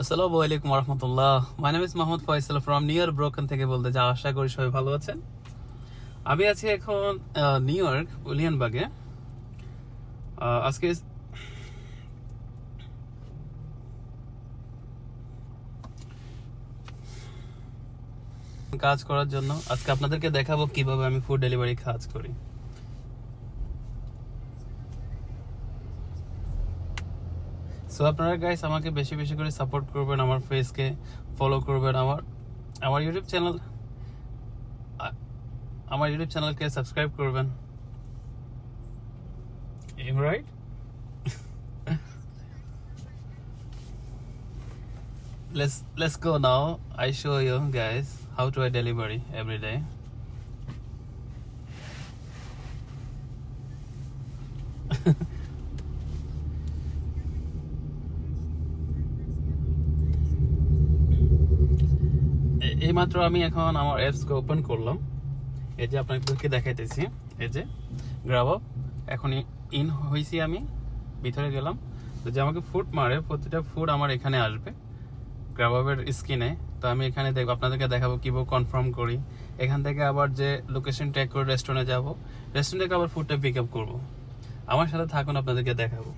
আসসালামু আলাইকুম রহমতুল্লাহ my name is Mohammad Faisal from New Brooklyn থেকে বলতে যা আশা করি সবাই ভালো আছেন। আমি আছি এখন নিউ ইয়র্ক উলিয়ানবাগে। আজকে কাজ করার জন্য আজকে আপনাদেরকে দেখাবো কীভাবে আমি ফুড ডেলিভারি কাজ করি। সো আপনারা গাইস আমাকে বেশি বেশি করে সাপোর্ট করবেন আমার ফেসকে ফলো করবেন আমার আমার ইউটিউব চ্যানেল আমার ইউটিউব চ্যানেলকে সাবস্ক্রাইব করবেন। I'm right let's let's go now. I show you guys how to I delivery every day এ- এইমাত্র আমি এখন আমার অ্যাপসকে ওপেন করলাম। এই যে আপনাদেরকে দেখাইতেছি। এই যে গ্রাব এখন ইন হয়েছি আমি, ভিতরে গেলাম। তো যে আমাকে ফুড মারে, প্রতিটা ফুড আমার এখানে আসবে। গ্রাবাবের স্ক্রিনে তো আমি এখানে দেখব, আপনাদেরকে দেখাবো কীভাবে কনফার্ম করি। এখান থেকে আবার যে লোকেশন ট্যাগ করে রেস্টুরেন্টে যাব। রেস্টুরেন্ট আবার ফুডটা পিক আপ করব। আমার সাথে থাকুন, আপনাদেরকে দেখাবো।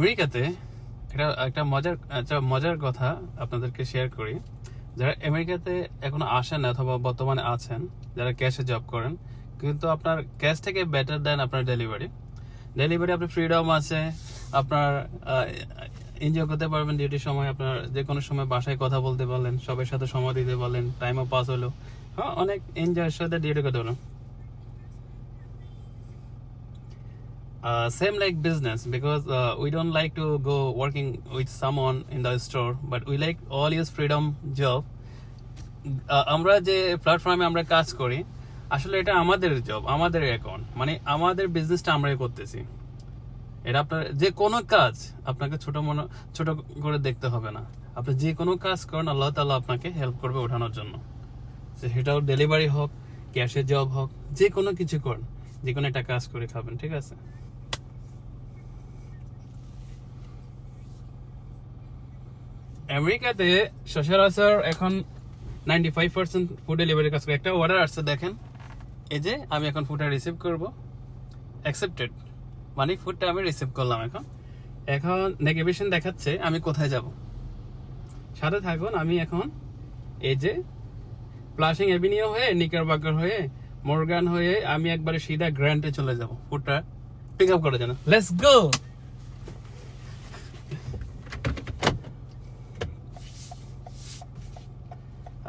আমেরিকাতে একটা একটা মজার একটা মজার কথা আপনাদেরকে শেয়ার করি। যারা আমেরিকাতে এখনও আসেন অথবা বর্তমানে আছেন, যারা ক্যাশে জব করেন, কিন্তু আপনার ক্যাশ থেকে বেটার দেন আপনার ডেলিভারি ডেলিভারি আপনার ফ্রিডম আছে, আপনার এনজয় করতে পারবেন ডিউটির সময়, আপনার যে কোনো সময় বাসায় কথা বলতে পারলেন সবার সাথে সময় দিতে পারলেন টাইমও পাস হলো। হ্যাঁ অনেক এনজয়ের সাথে ডিউটি করতে পারলেন uh, same like business because uh, we don't like to go working with someone in the store but we like all use freedom job. Uh, আমরা যে প্ল্যাটফর্মে আমরা কাজ করি আসলে এটা আমাদের জব আমাদের অ্যাকাউন্ট মানে আমাদের বিজনেসটা আমরাই করতেছি। এটা আপনার যে কোনো কাজ আপনাকে ছোট মনে ছোট করে দেখতে হবে না। আপনি যে কোনো কাজ করেন আল্লাহ তাআলা আপনাকে হেল্প করবে ওঠানোর জন্য। সেটাও ডেলিভারি হোক ক্যাশের জব হোক যে কোনো কিছু করেন যে কোনো একটা কাজ করে খাবেন ঠিক আছে? আমেরিকাতে সচরাচর এখন ninety five percent food delivery কাজ করে। একটা অর্ডার আসছে, দেখেন। এই যে আমি এখন ফুডটা রিসিভ করব। অ্যাকসেপ্টেড মানে ফুডটা আমি রিসিভ করলাম এখন। এখন নেগেভিশন দেখাচ্ছে আমি কোথায় যাব। সাথে থাকুন, আমি এখন এই যে প্লাসিং এভিনিউ হয়ে নিকার বাগার হয়ে মর্গান হয়ে আমি একবারে সিধা গ্র্যান্ডে চলে যাব। ফুডটা পিক আপ করার জন্য। লেটস গো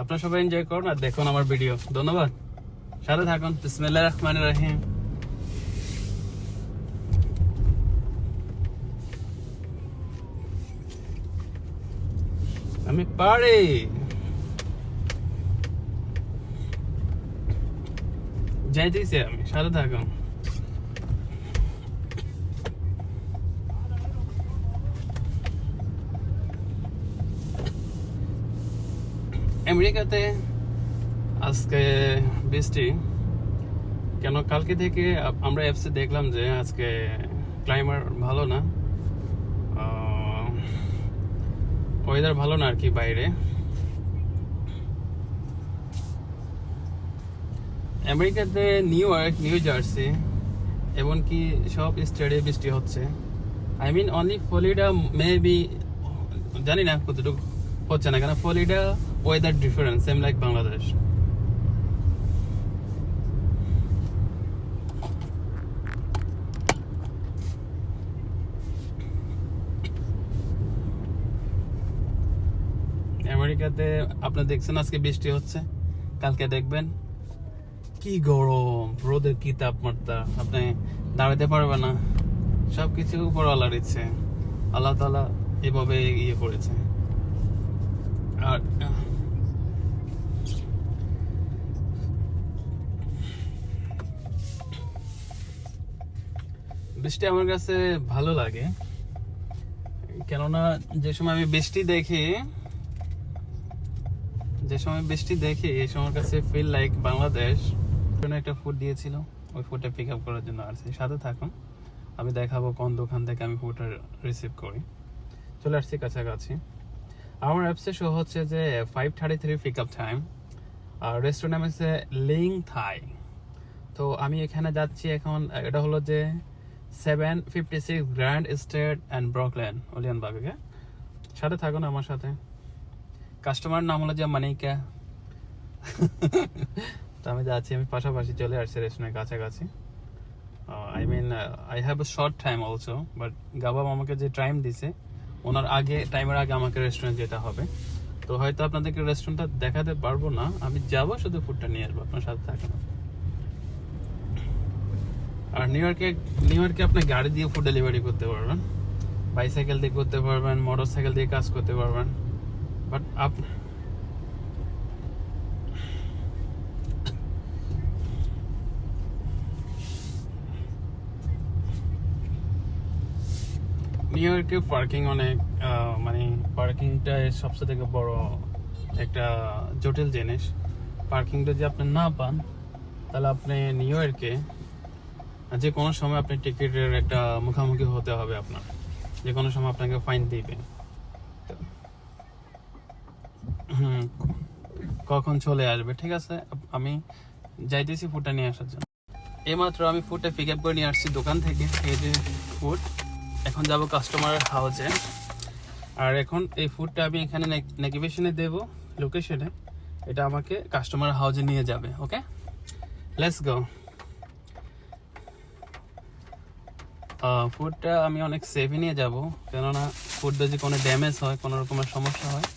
আপনারা সবাই এনজয় করুন আর দেখুন আমার ভিডিও ধন্যবাদ। সাথে থাকুন। বিসমিল্লাহির রহমানির রহিম। আমি পারি। যাইতেছি আমি। সাথে থাকুন। আমেরিকাতে আজকে বৃষ্টি। কেন কালকে থেকে আমরা অ্যাপসে দেখলাম যে আজকে ক্লাইমার ভালো না। ওয়েদার ভালো না আর কি বাইরে। আমেরিকাতে নিউ ইয়র্ক নিউ জার্সি এমনকি সব স্টেটে বৃষ্টি হচ্ছে। I mean only Florida maybe জানি না কতটুকু হচ্ছে না কেন Florida weather difference same like Bangladesh আমেরিকাতে আপনি দেখছেন আজকে বৃষ্টি হচ্ছে, কালকে দেখবেন। কি গরম, রোদের কি তাপমাত্রা, আপনি দাঁড়াতে পারবেন না। সবকিছু উপরওয়ালার ইচ্ছে আল্লাহ তালা এভাবে ইয়ে করেছে। আর বৃষ্টি আমার কাছে ভালো লাগে। কেননা যে সময় আমি বৃষ্টি দেখি, যে সময় বৃষ্টি দেখি, এই সময় কাছে ফিল লাইক বাংলাদেশ। একটা ফুড দিয়েছিল, ওই ফুডটা পিক আপ করার জন্য আসছি সাথে থাকুন। আমি দেখাবো কোন দোকান থেকে আমি ফুডটা রিসিভ করি। চলে আসছি কাছাকাছি। আমার অ্যাপসে শো হচ্ছে যে five thirty three pick up time আর রেস্টুরেন্ট নাম হচ্ছে লিং থাই তো আমি এখানে যাচ্ছি এখন, এটা হলো যে seven fifty six Grand State and Brookland ওলিয়ান বাগে সাথে থাকুন আমার সাথে। কাস্টমার নাম হলো যে মানিকা। তো আমি যাচ্ছি, আমি পাশাপাশি চলে আসছি রেস্টুরেন্টের কাছাকাছি। I mean I have a short time also but গাবাব আমাকে যে টাইম দিছে, ওনার আগে টাইমের আগে আমাকে রেস্টুরেন্ট যেতে হবে। তো হয়তো আপনাদেরকে রেস্টুরেন্টটা দেখাতে পারব না, আমি যাব শুধু ফুডটা নিয়ে আসব, আপনার সাথে থাকুন আর নিউ ইয়র্কে নিউ ইয়র্কে আপনি গাড়ি দিয়ে ফুড ডেলিভারি করতে পারবেন। বাইসাইকেল দিয়ে করতে পারবেন মোটর সাইকেল দিয়ে কাজ করতে পারবেন। বাট আপ নিউ ইয়র্কে পার্কিং অনেক মানে পার্কিংটা সবচেয়ে থেকে বড় একটা জটিল জিনিস। পার্কিংটা যদি আপনি না পান, তাহলে আপনি নিউ ইয়র্কে যে কোনো সময় আপনি টিকিটের একটা মুখোমুখি হতে হবে আপনার। যে কোনো সময় আপনাকে ফাইন দিবে। কখন চলে আসবে, ঠিক আছে? আমি যাইতেছি ফুডটা নিয়ে আসার জন্য। এইমাত্র আমি ফুডটা পিক আপ করে নিয়ে আসছি দোকান থেকে। এই যে ফুড এখন যাব কাস্টমারের হাউসে আর এখন এই ফুডটা আমি এখানে নেগিভেশনে দেব লোকেশনে এটা আমাকে কাস্টমার হাউসে নিয়ে যাবে ওকে লেটস গো ফুডটা আমি অনেক সেভে নিয়ে যাব, কেননা ফুড যদি কোনো ড্যামেজ হয়, কোনো রকমের সমস্যা হয়,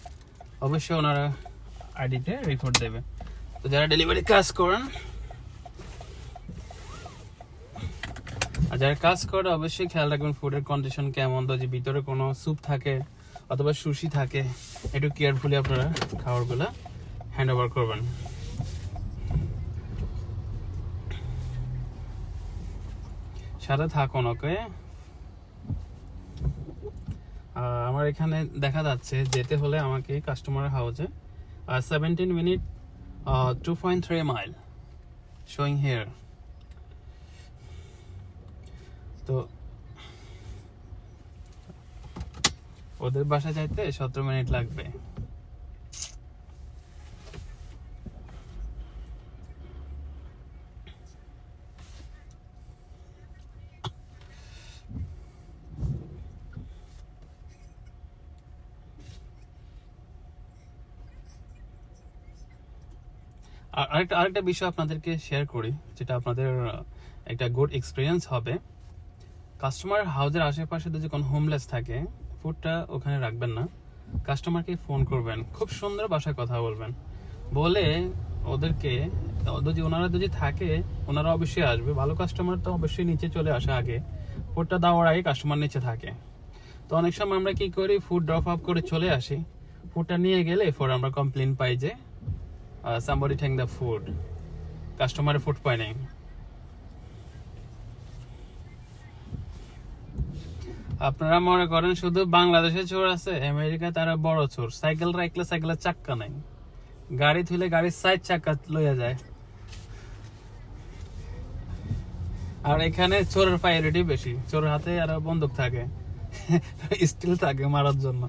অবশ্যই ওনারা আইডিতে রিপোর্ট দেবে। তো যারা ডেলিভারি কাজ করেন, আর যারা কাজ করে, অবশ্যই খেয়াল রাখবেন ফুডের কন্ডিশন কেমন যদি ভিতরে কোনো স্যুপ থাকে অথবা সুশি থাকে, একটু কেয়ারফুলি আপনারা খাবারগুলো হ্যান্ড ওভার করবেন। সাথে থাকুন, ওকে? আমার এখানে দেখা যাচ্ছে, যেতে হলে আমাকে কাস্টমার হাউসে seventeen minute two point three mile showing here তো ওদের বাসায় যাইতে সতেরো মিনিট লাগবে। আর আরেকটা আরেকটা বিষয় আপনাদেরকে শেয়ার করি, যেটা আপনাদের একটা গুড এক্সপিরিয়েন্স হবে। কাস্টমার হাউসের আশেপাশে যদি কোনো হোমলেস থাকে ফুডটা ওখানে রাখবেন না। কাস্টমারকে ফোন করবেন, খুব সুন্দর ভাষায় কথা বলবেন। বলে ওদেরকে যদি ওনারা যদি থাকে, ওনারা অবশ্যই আসবে। ভালো কাস্টমার তো অবশ্যই নিচে চলে আসে আগে। ফুডটা দেওয়ার আগে কাস্টমার নিচে থাকে। তো অনেক সময় আমরা কি করি ফুড ড্রপ আপ করে চলে আসি। ফুডটা নিয়ে গেলে এরপর আমরা কমপ্লেন পাই যে সামবডি ঠ্যাং দ্য ফুড কাস্টমারের ফুড পায় আপনারা মনে করেন শুধু বাংলাদেশে চোর আছে আমেরিকা তারা বড় চোর। সাইকেল রাখলে সাইকেলের চাক্কা নাই। গাড়ি থুলে গাড়ির সাইড চাক্কা লইয়া যায়। আর এখানে চোরের প্রায়োরিটি বেশি। চোরের হাতে আর বন্দুক থাকে। স্টিল থাকে মারার জন্য।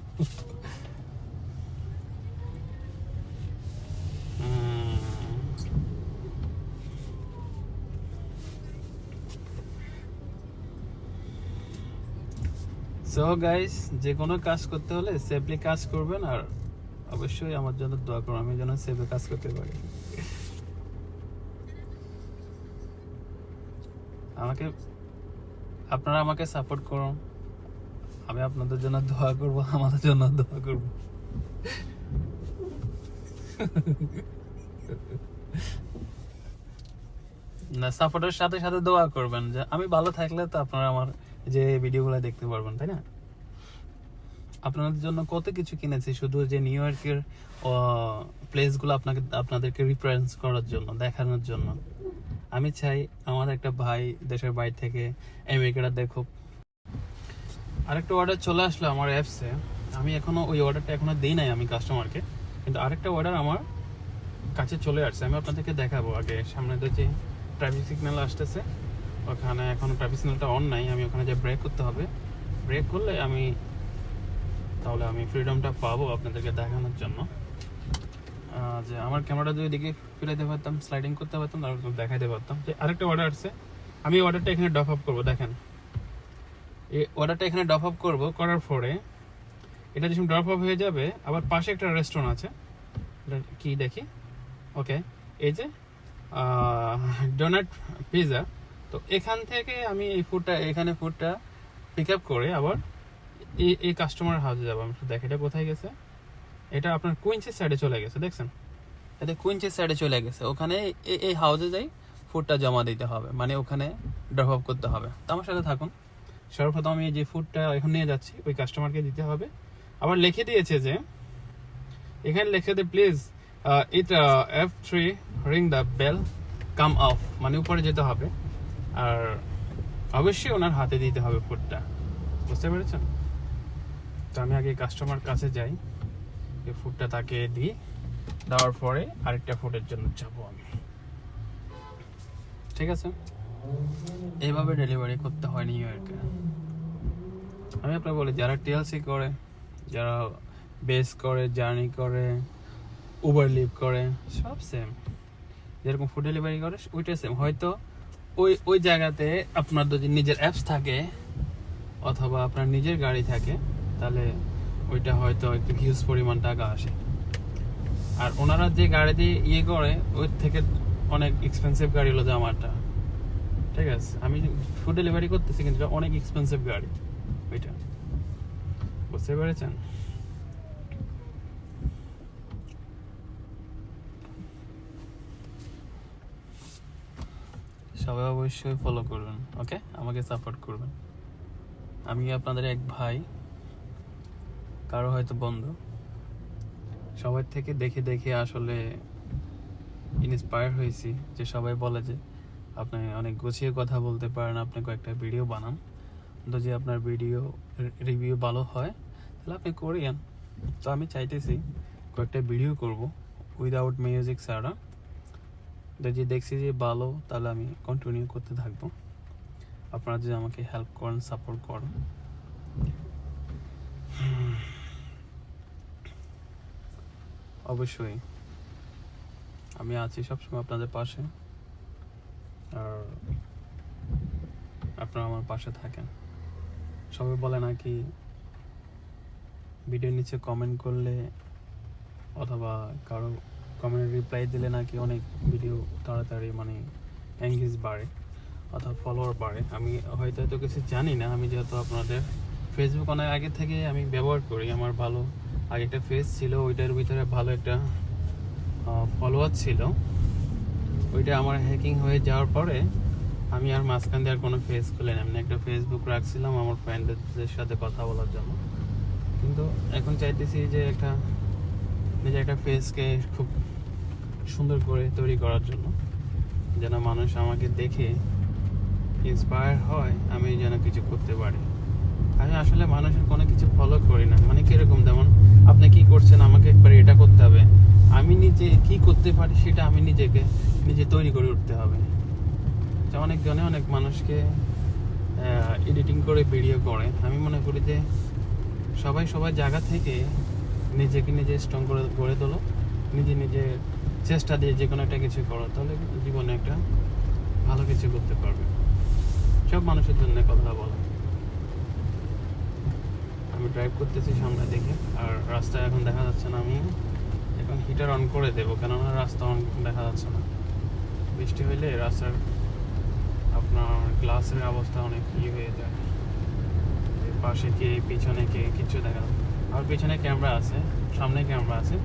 সো গাইস যে কোনো কাজ করতে হলে সেফলি কাজ করবেন আর অবশ্যই আমার জন্য দোয়া করুন, আমি যেন সেফে কাজ করতে পারি। আমাকে, আপনারা আমাকে সাপোর্ট করুন। আমি আপনাদের জন্য দোয়া করব, আমাদের জন্য দোয়া করব। না সাপোর্টের সাথে সাথে দোয়া করবেন যে, আমি ভালো থাকলে তো আপনারা আমার যে ভিডিওগুলো দেখতে পারবেন, তাই না? আপনাদের জন্য কত কিছু কিনেছি, শুধু যে নিউ ইয়র্কের প্লেসগুলো আপনাকে, আপনাদেরকে রিপ্রেজেন্ট করার জন্য, দেখানোর জন্য। আমি চাই আমার একটা ভাই দেশের বাইরে থেকে আমেরিকাটা দেখুক। আরেকটা অর্ডার চলে আসলো আমার অ্যাপসে আমি এখনও ওই অর্ডারটা এখনও দিই নাই আমি কাস্টমারকে কিন্তু আরেকটা অর্ডার আমার কাছে চলে আসছে। আমি আপনাদেরকে দেখাবো আগে। সামনে তো যে ট্রাফিক সিগন্যাল আসতেছে। ওখানে এখন ট্রাফিক সিগন্যালটা অন নাই, আমি ওখানে যে ব্রেক করতে হবে। ব্রেক করলে আমি, তাহলে আমি ফ্রিডমটা পাবো আপনাদেরকে দেখানোর জন্য। যে আমার ক্যামেরাটা যদি দিকে ফিরাইতে পারতাম স্লাইডিং করতে পারতাম, তাহলে দেখাইতে পারতাম। যে আরেকটা অর্ডার আসছে, আমি অর্ডারটা এখানে ডপ আপ করব, দেখেন। এই অর্ডারটা এখানে ডপ আপ করব, করার পরে এটা যখন ড্রপ আপ হয়ে যাবে, আবার পাশে একটা রেস্টুরেন্ট আছে। কি দেখি? ওকে এই যে ডোনাট পিৎজা তো এখান থেকে আমি এই ফুডটা এখানে ফুডটা পিক আপ করে আবার এই এই কাস্টমার হাউসে যাব। আমি দেখি, এটা কোথায় গেছে? এটা আপনার কুইন্সের সাইডে চলে গেছে, দেখছেন? এটা কুইন্সের সাইডে চলে গেছে। ওখানে এই হাউসে যাই ফুডটা জমা দিতে হবে মানে ওখানে ড্রপ আপ করতে হবে। তো আমার সাথে থাকুন। সর্বপ্রথম আমি যে ফুডটা এখন নিয়ে যাচ্ছি, ওই কাস্টমারকে দিতে হবে। আবার লিখে দিয়েছে যে, এখানে লিখে দে please it F three ring the bell come off মানে উপরে যেতে হবে। আর অবশ্যই ওনার হাতে দিতে হবে ফুডটা বুঝতে পেরেছেন? তো আমি আগে কাস্টমার কাছে যাই এই ফুডটা তাকে দিই, দেওয়ার পরে আরেকটা ফুডের জন্য যাব আমি। ঠিক আছে? এইভাবে ডেলিভারি করতে হয় নিউ ইয়র্কে আমি আপনাকে বলি, যারা টিএলসি করে, যারা বেস করে জার্নি করে উবার লিভ করে, সব সেম যেরকম ফুড ডেলিভারি করে ওইটা সেম হয়তো ওই ওই জায়গাতে আপনার যদি নিজের অ্যাপস থাকে অথবা আপনার নিজের গাড়ি থাকে, তাহলে ওইটা হয়তো একটু হিউজ পরিমাণ টাকা আসে। আর ওনারা যে গাড়ি দিয়ে ইয়ে করে ওর থেকে অনেক এক্সপেন্সিভ গাড়ি হলো আমারটা ঠিক আছে? আমি ফুড ডেলিভারি করতেছি, কিন্তু অনেক এক্সপেন্সিভ গাড়ি, ওইটা। বুঝতে পেরেছেন? সবাই অবশ্যই ফলো করবেন ওকে আমাকে সাপোর্ট করবেন। আমি আপনাদের এক ভাই, কারও হয়তো বন্ধু। সবার থেকে দেখে দেখে আসলে ইন্সপায়ার হয়েছি যে সবাই বলে যে, আপনি অনেক গুছিয়ে কথা বলতে পারেন, আপনি কয়েকটা ভিডিও বানান। যদি আপনার ভিডিও রিভিউ ভালো হয়, তাহলে আপনি করিয়েন। তো আমি চাইতেছি কয়েকটা ভিডিও করব উইদাউট মিউজিক ছাড়া। যদি দেখছি যে ভালো, তাহলে আমি কন্টিনিউ করতে থাকব। আপনারা যদি আমাকে হেল্প করেন সাপোর্ট করেন। অবশ্যই। আমি আছি সবসময় আপনাদের পাশে। আর আপনারা আমার পাশে থাকেন। সবাই বলে নাকি ভিডিওর নিচে কমেন্ট করলে অথবা কারও কমেন্ট রিপ্লাই দিলে নাকি অনেক ভিডিও তাড়াতাড়ি মানে এঙ্গেজ বাড়ে, অথবা ফলোয়ার বাড়ে। আমি হয়তো এত কিছু জানি না, আমি যেহেতু আপনাদের ফেসবুক অনেক আগে থেকে আমি ব্যবহার করি, আমার ভালো আগে একটা ফেস ছিল, ওইটার ভিতরে ভালো একটা ফলোয়ার ছিল। ওইটা আমার হ্যাকিং হয়ে যাওয়ার পরে আমি আর মাঝখান দিয়ে আর কোনো ফেস খুলে না এমনি একটা ফেসবুক রাখছিলাম আমার ফ্রেন্ডদের সাথে কথা বলার জন্য। কিন্তু এখন চাইতেছি যে একটা নিজের একটা ফেসকে খুব সুন্দর করে তৈরি করার জন্য, যেন মানুষ আমাকে দেখে ইন্সপায়ার হয়, আমি যেন কিছু করতে পারি। আমি আসলে মানুষের কোনো কিছু ফলো করি না। মানে কীরকম? যেমন আপনি কি করছেন, আমাকে একবার এটা করতে হবে। আমি নিজে কি করতে পারি, সেটা আমি নিজেকে, নিজে তৈরি করে উঠতে হবে। অনেকজনে অনেক মানুষকে এডিটিং করে ভিডিও করে। আমি মনে করি যে সবাই সবার জায়গা থেকে নিজেকে নিজে স্ট্রং করে, গড়ে তোলো। নিজে নিজে চেষ্টা দিয়ে যে কোনো একটা কিছু করো, তাহলে জীবনে একটা ভালো কিছু করতে পারবে। সব মানুষের জন্য কথা বলা। আমি ড্রাইভ করতেছি সামনে দেখে আর রাস্তা এখন দেখা যাচ্ছে না, আমি এখন হিটার অন করে দেবো, কেননা রাস্তা অন দেখা যাচ্ছে না। বৃষ্টি হইলে রাস্তার আপনার গ্লাসের অবস্থা অনেক ইয়ে হয়ে যায়। পাশে কে, পিছনে কে, কিছু দেখা না। আমার পেছনে ক্যামেরা আছে, সামনে ক্যামেরা আছে,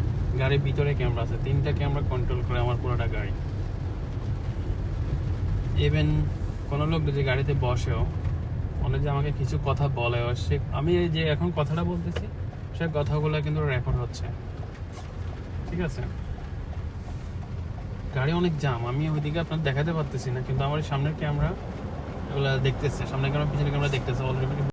গাড়ির ভিতরে ক্যামেরা আছে, তিনটা ক্যামেরা কন্ট্রোল করে আমার পুরোটা গাড়ি। ইভেন কোনো লোক যদি গাড়িতে বসেও, অনেক যে আমাকে কিছু কথা বলে সে, আমি এই যে এখন কথাটা বলতেছি, সে কথাগুলো কিন্তু রেকর্ড হচ্ছে। ঠিক আছে? গাড়ি অনেক জাম আমি ওইদিকে আপনার দেখাতে পারতেছি না, কিন্তু আমার সামনের ক্যামেরা ওগুলো দেখতেছে, সামনের ক্যামেরা, পিছনের ক্যামেরা দেখতেছে অলরেডি